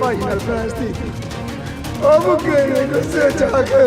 ਭਾਈ ਨਾਲ ਬੈਸਤੀ ਸੀ ਉਹ ਬੁੱਗੇ ਨੇ ਗੁੱਸੇ ਚ ਆ ਕੇ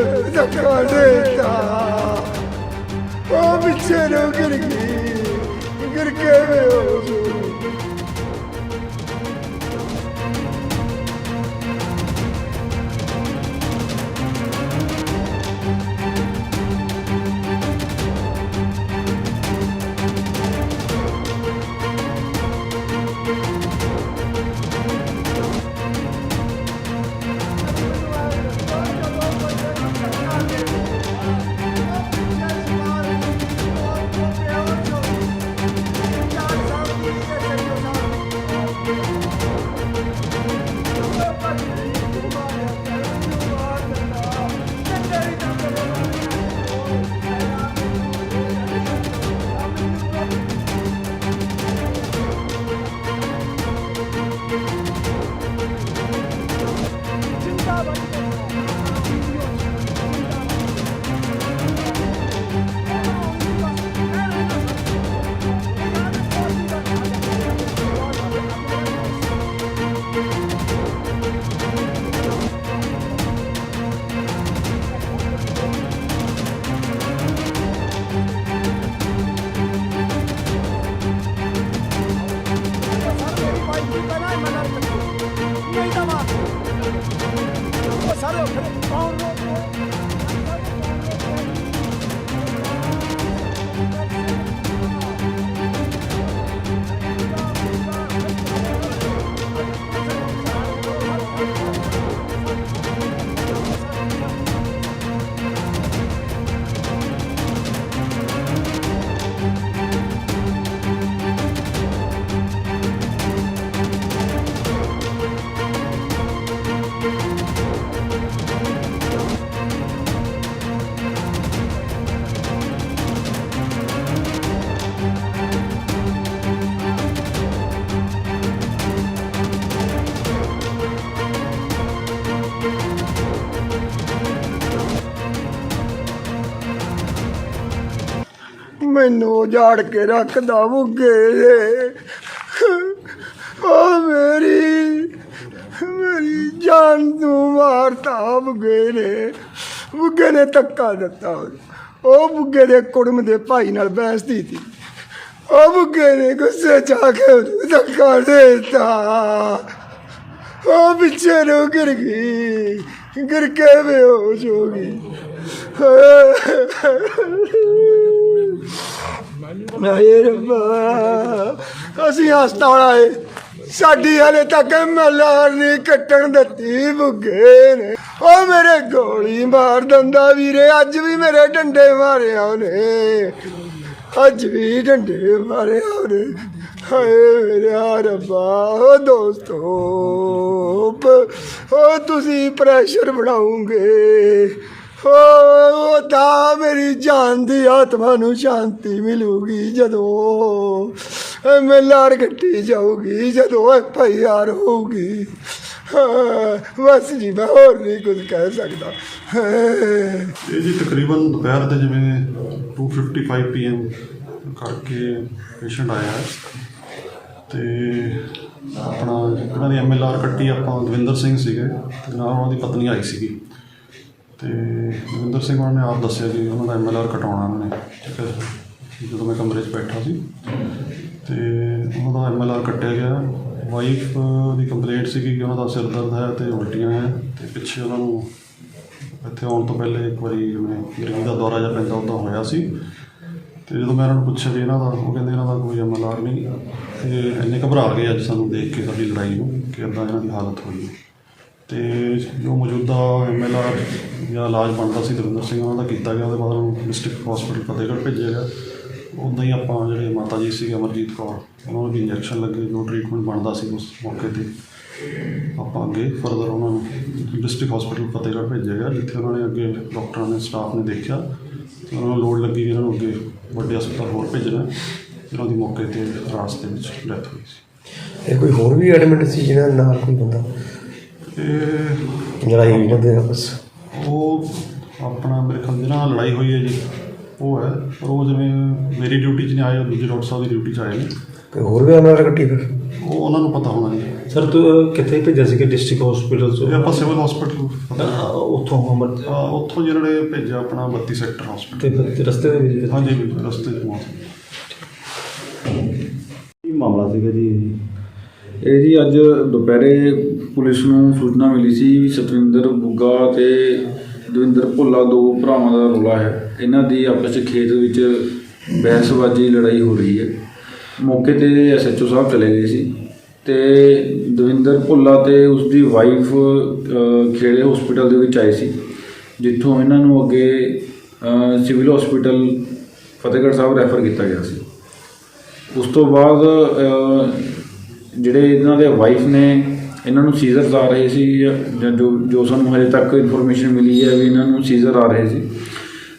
ਮੈਨੂੰ ਉਜਾੜ ਕੇ ਰੱਖਦਾ ਬੁੱਗੇ ਓ ਮੇਰੀ ਮੇਰੀ ਜਾਨ ਨੂੰ ਮਾਰਤਾ ਬੁੱਗੇ ਨੇ। ਬੁੱਗੇ ਨੇ ਧੱਕਾ ਦਿੱਤਾ। ਉਹ ਬੁੱਗੇ ਦੇ ਕੁੜਮ ਦੇ ਭਾਈ ਨਾਲ ਬਹਿਸਦੀ ਸੀ। ਉਹ ਬੁੱਗੇ ਨੇ ਗੁੱਸੇ ਚ ਆ ਕੇ ਉਹਨੂੰ ਧੱਕਾ ਦੇਤਾ। ਉਹ ਪਿੱਛੇ ਨੂੰ ਗਿਰ ਗਈ। ਗਿਰ ਕੇ ਬੇਹੋਸ਼ ਹੋ ਗਈ। ਮੇਰੇ ਰੱਬਾ ਅਸੀਂ ਹਸਪਤਾਲ ਆਏ ਸਾਡੀ ਹਲੇ ਤੱਕ ਮਲਾਰ ਨਹੀਂ ਕੱਟਣ ਦਿੱਤੀ, ਬੁੱਗੇ ਨੇ। ਉਹ ਮੇਰੇ ਗੋਲੀ ਮਾਰ ਦਿੰਦਾ ਵੀਰੇ, ਅੱਜ ਵੀ ਮੇਰੇ ਡੰਡੇ ਮਾਰਿਆ ਉਹਨੇ। ਅੱਜ ਵੀ ਡੰਡੇ ਮਾਰਿਆ ਉਹਨੇ। ਹਾਏ ਮੇਰਾ ਰੱਬਾ, ਉਹ ਦੋਸਤੋ ਪ- ਉਹ ਤੁਸੀਂ ਪ੍ਰੈਸ਼ਰ ਬਣਾਉਂਗੇ। ਹੋ ਤਾਂ ਮੇਰੀ ਜਾਨ ਦੀ ਆਤਮਾ ਨੂੰ ਸ਼ਾਂਤੀ ਮਿਲੂਗੀ ਜਦੋਂ ਇਹ ਮੇਲਾਰ ਕੱਟੀ ਜਾਊਗੀ, ਜਦੋਂ ਐਫ ਆਈ ਆਰ ਹੋਊਗੀ ਬਸ ਜੀ, ਮੈਂ ਹੋਰ ਨਹੀਂ ਕੁਝ ਕਹਿ ਸਕਦਾ। ਇਹ ਜੀ ਤਕਰੀਬਨ ਦੁਪਹਿਰ ਦੇ ਜਿਵੇਂ 2:55 ਪੀਐਮ ਕਰਕੇ ਪੇਸ਼ੈਂਟ ਆਇਆ ਹੈ। ਤੇ ਆਪਣਾ ਉਹਨਾਂ ਦੀ ਐਮਐਲਆਰ ਕੱਟੀ ਆਪਾਂ ਦਵਿੰਦਰ ਸਿੰਘ ਸੀਗੇ, ਤੇ ਨਾਲ ਉਹਨਾਂ ਦੀ ਪਤਨੀ ਆਈ ਸੀਗੀ। ਤੇ ਦਵਿੰਦਰ ਸਿੰਘ ਉਹਨਾਂ ਨੇ, ਆਪ ਦੱਸਿਆ ਕਿ ਉਹਨਾਂ ਦਾ ਐਮਐਲਆਰ ਕਟਾਉਣਾ ਉਹਨਾਂ। ਨੇ ਠੀਕ ਹੈ ਜਦੋਂ ਮੈਂ ਕਮਰੇ 'ਚ ਬੈਠਾ ਸੀ, ਤੇ ਉਹਨਾਂ ਦਾ ਐਮਐਲਆਰ ਕੱਟਿਆ ਗਿਆ। ਵਾਈਫ ਦੀ ਕੰਪਲੇਂਟ ਸੀਗੀ ਕਿ ਉਹਨਾਂ ਦਾ ਸਿਰ ਦਰਦ ਹੈ ਤੇ ਉਲਟੀਆਂ ਹੈ, ਤੇ ਪਿੱਛੇ ਉਹਨਾਂ ਨੂੰ ਇੱਥੇ ਆਉਣ ਤੋਂ ਪਹਿਲੇ ਇੱਕ ਵਾਰੀ ਜਿਵੇਂ ਗਿਰਗੀ ਦਾ ਦੌਰਾ ਜਿਹਾ ਪੈਂਦਾ ਉੱਦਾਂ ਹੋਇਆ ਸੀ। ਤੇ ਜਦੋਂ ਮੈਂ ਇਹਨਾਂ ਨੂੰ ਪੁੱਛਿਆ ਵੀ ਇਹਨਾਂ ਦਾ, ਉਹ ਕਹਿੰਦੇ ਇਹਨਾਂ ਦਾ ਕੋਈ ਐਮਐਲਆਰ ਨਹੀਂ। ਤੇ ਇੰਨੇ ਘਬਰਾ ਗਏ ਅੱਜ ਸਾਨੂੰ ਦੇਖ ਕੇ ਸਾਡੀ ਲੜਾਈ ਨੂੰ ਕਿ ਇੱਦਾਂ ਇਹਨਾਂ ਦੀ ਹਾਲਤ ਹੋਈ ਹੈ। ਤੇ ਜੋ ਮੌਜੂਦਾ ਐਮਐਲਆਰ ਜਾਂ ਇਲਾਜ ਬਣਦਾ ਸੀ ਦਵਿੰਦਰ ਸਿੰਘ, ਉਹਨਾਂ ਦਾ ਕੀਤਾ ਗਿਆ, ਉਹਦੇ ਬਾਅਦ ਉਹਨੂੰ ਡਿਸਟ੍ਰਿਕਟ ਹਸਪੀਟਲ ਫਤਿਹਗੜ੍ਹ ਭੇਜਿਆ ਗਿਆ। ਉੱਦਾਂ ਹੀ ਆਪਾਂ ਜਿਹੜੇ ਮਾਤਾ ਜੀ ਸੀ ਅਮਰਜੀਤ ਕੌਰ, ਉਹਨਾਂ ਨੂੰ ਵੀ ਇੰਜੈਕਸ਼ਨ ਲੱਗੇ, ਜੋ ਟ੍ਰੀਟਮੈਂਟ ਬਣਦਾ ਸੀ ਉਸ ਮੌਕੇ ਤੇ। ਆਪਾਂ ਅੱਗੇ ਫਰਦਰ ਉਹਨਾਂ ਨੂੰ ਡਿਸਟ੍ਰਿਕਟ ਹਸਪੀਟਲ ਫਤਿਹਗੜ੍ਹ ਭੇਜਿਆ ਗਿਆ, ਜਿੱਥੇ ਉਹਨਾਂ ਨੇ ਅੱਗੇ ਡਾਕਟਰਾਂ ਨੇ ਸਟਾਫ ਨੇ ਦੇਖਿਆ। ਤੇ ਉਹਨਾਂ ਨੂੰ ਲੋੜ ਲੱਗੀ ਵੀ ਇਹਨਾਂ ਨੂੰ ਅੱਗੇ ਵੱਡੇ ਹਸਪਤਾਲ ਹੋਰ ਭੇਜਣਾ। ਇਹਨਾਂ ਦੀ ਮੌਕੇ ਤੇ ਰਾਸਤੇ ਵਿੱਚ ਡੈਥ ਹੋਈ ਸੀ। ਇਹ ਕੋਈ ਹੋਰ ਵੀ ਐਡਮਿਟ ਸੀ ਜਿਹਨਾਂ ਨਾਲ ਕੋਈ ਬੰਦਾ? ਤੇ ਲੜਾਈ ਹੋਈ ਨਾ ਦੇ ਆਪਸ ਉਹ ਆਪਣਾ ਮੇਰੇ ਖਿਆਲ ਜਿਹਨਾਂ ਨਾਲ ਲੜਾਈ ਹੋਈ ਹੈ ਜੀ। ਉਹ ਹੈ। ਪਰ ਉਹ ਜਿਵੇਂ ਮੇਰੀ ਡਿਊਟੀ 'ਚ ਨਹੀਂ ਆਏ ਉਹ ਦੂਜੇ ਡਾਕਟਰ ਸਾਹਿਬ ਦੀ ਡਿਊਟੀ 'ਚ ਆਏ ਨੇ। ਕੋਈ ਹੋਰ ਵੀ ਐਮਐਲਆਰ ਕੱਟੀ ਫਿਰ? ਉਹ ਉਹਨਾਂ ਨੂੰ ਪਤਾ ਹੋਣਾ ਜੀ। ਸਰ ਤੂੰ ਅਹ, ਕਿੱਥੇ ਭੇਜਿਆ ਸੀ ਕਿ ਡਿਸਟ੍ਰਿਕਟ ਹਸਪੀਟਲ ਇਹ ਤੋਂ ਆਪਾਂ ਸਿਵਲ ਹਸਪੀਟਲ ਉੱਥੋਂ ਹਮਰ ਉੱਥੋਂ ਜਿਹੜਾ ਨੇ ਭੇਜਿਆ ਆਪਣਾ 32 ਸੈਕਟਰ ਹਸਪੀਟਲ ਤੇ ਤੇ ਰਸਤੇ ਦੇ ਵਿੱਚ? ਹਾਂਜੀ ਵੀ ਰਸਤੇ 'ਚ ਕੀ ਮਾਮਲਾ ਸੀਗਾ ਜੀ ਇਹ ਜੀ ਅੱਜ ਦੁਪਹਿਰੇ ਪੁਲਿਸ ਨੂੰ ਸੂਚਨਾ ਮਿਲੀ ਸੀ ਵੀ ਸਤਵਿੰਦਰ ਬੁੱਗਾ ਤੇ ਦਵਿੰਦਰ ਭੁੱਲਾ ਦੋ ਭਰਾਵਾਂ ਦਾ ਰੌਲਾ ਹੈ। ਇਹਨਾਂ ਦੀ ਆਪਸ ਵਿੱਚ ਖੇਤ ਵਿੱਚ ਬਹਿਸਬਾਜ਼ੀ ਲੜਾਈ ਹੋ ਰਹੀ ਹੈ। ਮੌਕੇ ਤੇ ਐਸਐਚਓ ਸਾਹਿਬ ਚਲੇ ਗਏ ਸੀ ਤੇ ਦਵਿੰਦਰ ਭੁੱਲਾ ਤੇ ਉਸ ਦੀ ਵਾਈਫ ਖੇੜੇ ਹਸਪੀਟਲ ਦੇ ਵਿੱਚ ਆਏ ਸੀ, ਜਿੱਥੋਂ ਇਹਨਾਂ ਨੂੰ ਅੱਗੇ civil hospital Fatehgarh Sahib refer ਕੀਤਾ ਗਿਆ ਸੀ। ਉਸ ਤੋਂ ਬਾਅਦ ਜਿਹੜੇ ਇਹਨਾਂ ਦੇ ਵਾਈਫ ਨੇ ਇਹਨਾਂ ਨੂੰ ਸੀਜ਼ਰਸ ਆ ਰਹੇ ਸੀ ਜਾਂ ਜੋ ਜੋ ਸਾਨੂੰ ਹਜੇ ਤੱਕ ਇਨਫੋਰਮੇਸ਼ਨ ਮਿਲੀ ਹੈ ਵੀ ਇਹਨਾਂ ਨੂੰ ਸੀਜ਼ਰ ਆ ਰਹੇ ਸੀ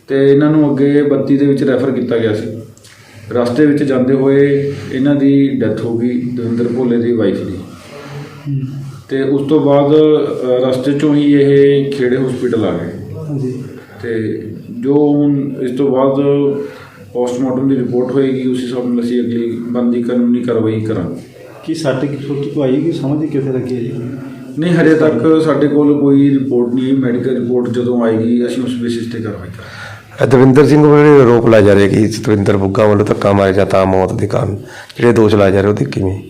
ਤੇ ਇਹਨਾਂ ਨੂੰ ਅੱਗੇ 32 ਦੇ ਵਿੱਚ ਰੈਫਰ ਕੀਤਾ ਗਿਆ ਸੀ। ਰਸਤੇ ਵਿੱਚ ਜਾਂਦੇ ਹੋਏ ਇਹਨਾਂ ਦੀ ਡੈਥ ਹੋ ਗਈ ਦਵਿੰਦਰ ਭੋਲੇ ਦੀ ਵਾਈਫ ਦੀ। ਤੇ ਉਸ ਤੋਂ ਬਾਅਦ ਰਸਤੇ ਚੋਂ ਹੀ ਇਹ ਖੇੜੇ ਹਸਪੀਟਲ ਆ ਗਏ। ਹਾਂਜੀ। ਤੇ ਜੋ ਹੁਣ ਇਸ ਤੋਂ ਬਾਅਦ ਪੋਸਟਮਾਰਟਮ ਦੀ ਰਿਪੋਰਟ ਹੋਏਗੀ ਉਸ ਹਿਸਾਬ ਨਾਲ ਅਸੀਂ ਅਗਲੀ ਬੰਦੀ ਕਾਨੂੰਨੀ ਕਾਰਵਾਈ ਕਰਾਂਗੇ। ਕੀ ਸਾਡੇ ਕੀ ਤੋਂ ਆਈ ਕਿ ਸਮਝ ਕਿੱਥੇ ਲੱਗੀ ਹੈ ਜੀ? ਨਹੀਂ ਹਜੇ ਤੱਕ ਸਾਡੇ ਕੋਲ ਕੋਈ ਰਿਪੋਰਟ ਨਹੀਂ ਮੈਡੀਕਲ ਰਿਪੋਰਟ ਜਦੋਂ ਆਏਗੀ ਅਸੀਂ ਉਸ ਬੇਸਿਸ ਤੇ ਕਾਰਵਾਈ ਕਰਾਂਗੇ। ਦਵਿੰਦਰ ਸਿੰਘ ਨੂੰ ਜਿਹੜੇ ਆਰੋਪ ਲਾਏ ਜਾ ਰਹੇ ਕਿ ਸਤਵਿੰਦਰ ਬੁੱਗਾ ਵੱਲੋਂ ਧੱਕਾ ਮਾਰਿਆ ਜਾਂ ਤਾਂ ਮੌਤ ਦੇ ਕਾਰਨ ਜਿਹੜੇ ਦੋਸ਼ ਲਾਏ ਜਾ ਰਹੇ ਉਹਦੇ ਕਿਵੇਂ?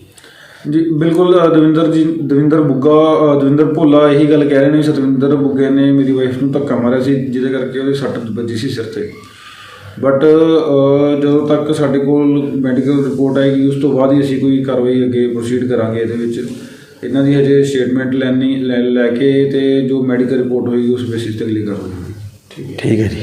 ਜੀ ਬਿਲਕੁਲ ਅ, ਦਵਿੰਦਰ ਜੀ ਦਵਿੰਦਰ ਬੁੱਗਾ ਅ, ਦਵਿੰਦਰ ਭੋਲਾ ਇਹੀ ਗੱਲ ਕਹਿ ਰਹੇ ਨੇ ਵੀ ਸਤਵਿੰਦਰ ਬੁੱਗੇ ਨੇ ਮੇਰੀ ਵਾਈਫ ਨੂੰ ਧੱਕਾ ਮਾਰਿਆ ਸੀ ਜਿਹਦੇ ਕਰਕੇ ਉਹਦੇ ਸੱਟ ਵੱਜੀ ਸੀ ਸਿਰ ਤੇ। ਬਟ ਜਦੋਂ ਤੱਕ ਸਾਡੇ ਕੋਲ ਮੈਡੀਕਲ ਰਿਪੋਰਟ ਆਏਗੀ, ਉਸ ਤੋਂ ਬਾਅਦ ਹੀ ਅਸੀਂ ਕੋਈ ਕਾਰਵਾਈ ਅੱਗੇ ਪ੍ਰੋਸੀਡ ਕਰਾਂਗੇ ਇਹਦੇ ਵਿੱਚ। ਇਹਨਾਂ ਦੀ ਹਜੇ ਸਟੇਟਮੈਂਟ ਲੈਣੀ, ਲੈ ਲੈ ਕੇ ਤੇ ਜੋ ਮੈਡੀਕਲ ਰਿਪੋਰਟ ਹੋਏਗੀ, ਉਸ ਬੇਸਿਸ ਤੇ ਅਗਲੀ ਕਾਰਵਾਈ ਹੋਵੇਗੀ ਠੀਕ ਹੈ ਜੀ।